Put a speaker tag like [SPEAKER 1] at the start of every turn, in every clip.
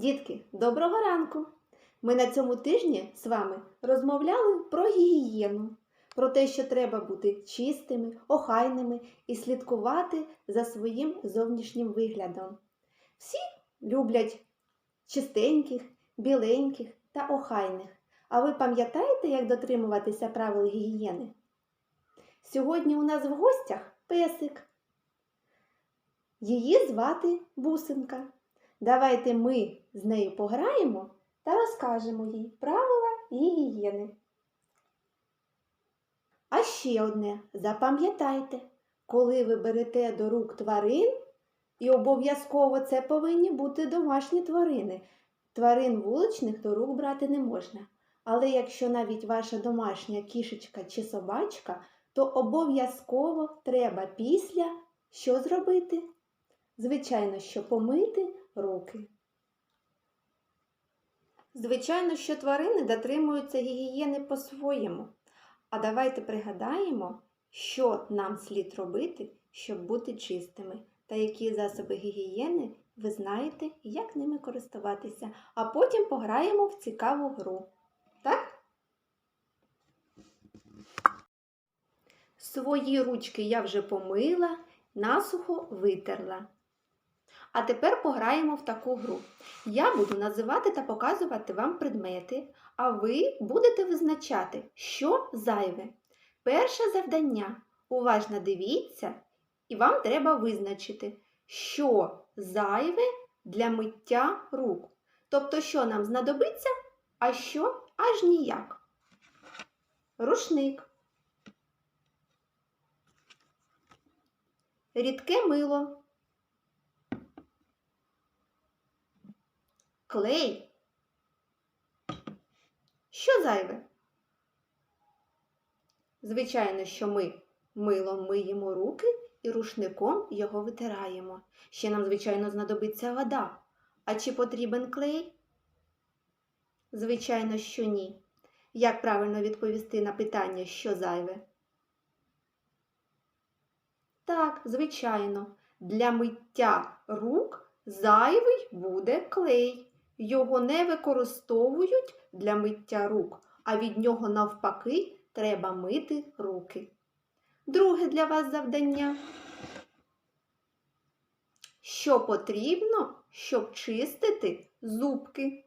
[SPEAKER 1] Дітки, доброго ранку! Ми на цьому тижні з вами розмовляли про гігієну, про те, що треба бути чистими, охайними і слідкувати за своїм зовнішнім виглядом. Всі люблять чистеньких, біленьких та охайних. А ви пам'ятаєте, як дотримуватися правил гігієни? Сьогодні у нас в гостях песик. Її звати Бусинка. Давайте ми з нею пограємо та розкажемо їй правила гігієни. А ще одне, запам'ятайте, коли ви берете до рук тварин, і обов'язково це повинні бути домашні тварини. Тварин вуличних до рук брати не можна. Але якщо навіть ваша домашня кішечка чи собачка, то обов'язково треба після що зробити? Звичайно, що помити руки. Звичайно, що тварини дотримуються гігієни по-своєму. А давайте пригадаємо, що нам слід робити, щоб бути чистими, та які засоби гігієни ви знаєте як ними користуватися. А потім пограємо в цікаву гру. Так? Свої ручки я вже помила, насухо витерла. А тепер пограємо в таку гру. Я буду називати та показувати вам предмети, а ви будете визначати, що зайве. Перше завдання. Уважно дивіться, і вам треба визначити, що зайве для миття рук. Тобто, що нам знадобиться, а що аж ніяк. Рушник. Рідке мило. Клей. Що зайве? Звичайно, що ми милом миємо руки і рушником його витираємо. Ще нам, звичайно, знадобиться вода. А чи потрібен клей? Звичайно, що ні. Як правильно відповісти на питання, що зайве? Так, звичайно, для миття рук зайвий буде клей. Його не використовують для миття рук, а від нього навпаки треба мити руки. Друге для вас завдання. Що потрібно, щоб чистити зубки?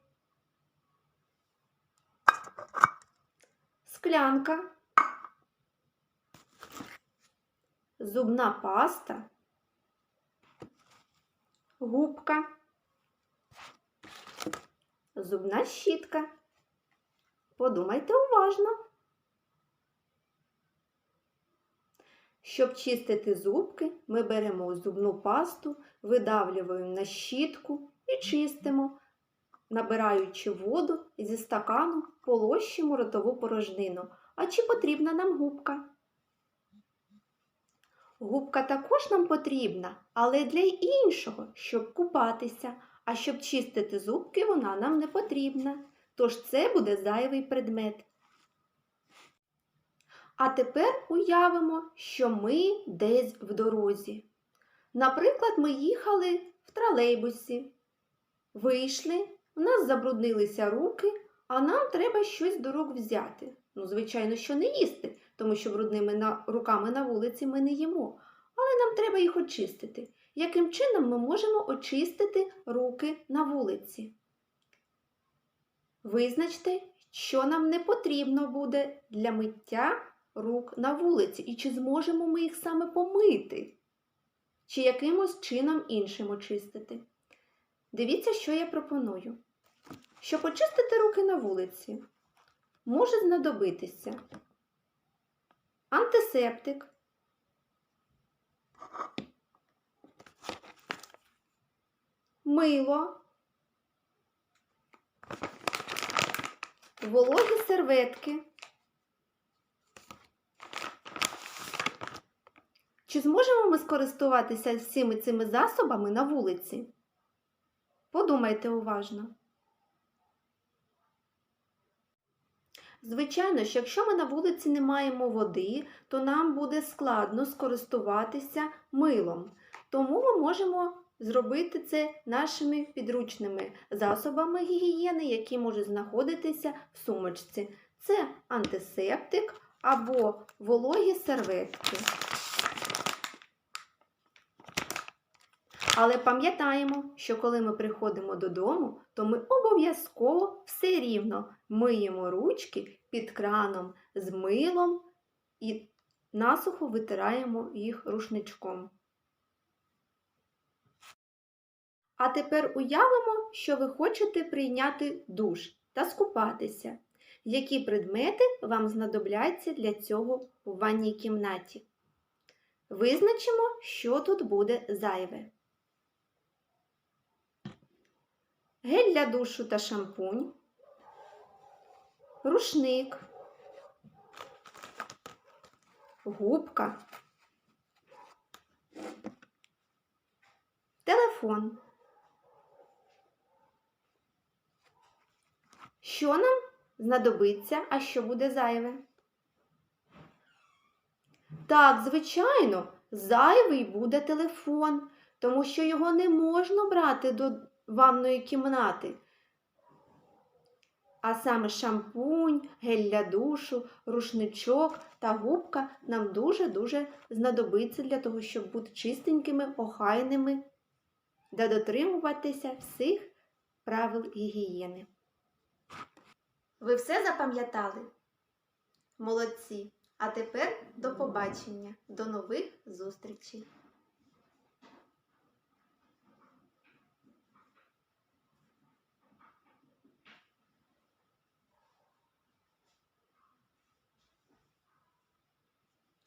[SPEAKER 1] Склянка, зубна паста, губка, зубна щітка. Подумайте уважно. Щоб чистити зубки, ми беремо зубну пасту, видавлюємо на щітку і чистимо, набираючи воду зі стакану, полощимо ротову порожнину. А чи потрібна нам губка? Губка також нам потрібна, але для іншого, щоб купатися, а щоб чистити зубки, вона нам не потрібна. Тож це буде зайвий предмет. А тепер уявимо, що ми десь в дорозі. Наприклад, ми їхали в тролейбусі. Вийшли, у нас забруднилися руки, а нам треба щось до рук взяти. Ну, звичайно, що не їсти, тому що брудними руками на вулиці ми не їмо. Але нам треба їх очистити. Яким чином ми можемо очистити руки на вулиці? Визначте, що нам не потрібно буде для миття рук на вулиці, і чи зможемо ми їх саме помити, чи якимось чином іншим очистити. Дивіться, що я пропоную. Щоб очистити руки на вулиці, може знадобитися антисептик, мило, вологі серветки. Чи зможемо ми скористуватися всіми цими засобами на вулиці? Подумайте уважно. Звичайно, що якщо ми на вулиці не маємо води, то нам буде складно скористуватися милом. Тому ми можемо зробити це нашими підручними засобами гігієни, які можуть знаходитися в сумочці. Це антисептик або вологі серветки. Але пам'ятаємо, що коли ми приходимо додому, то ми обов'язково все рівно миємо ручки під краном з милом і насухо витираємо їх рушничком. А тепер уявимо, що ви хочете прийняти душ та скупатися. Які предмети вам знадобляться для цього в ванній кімнаті? Визначимо, що тут буде зайве. Гель для душу та шампунь, рушник, губка, телефон. Що нам знадобиться, а що буде зайве? Так, звичайно, зайвий буде телефон, тому що його не можна брати до ванної кімнати. А саме шампунь, гель для душу, рушничок та губка нам дуже-дуже знадобиться для того, щоб бути чистенькими, охайними та дотримуватися всіх правил гігієни. Ви все запам'ятали? Молодці! А тепер до побачення, до нових зустрічей!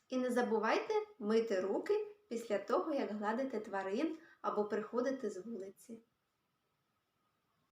[SPEAKER 1] І не забувайте мити руки після того, як гладите тварин або приходите з вулиці.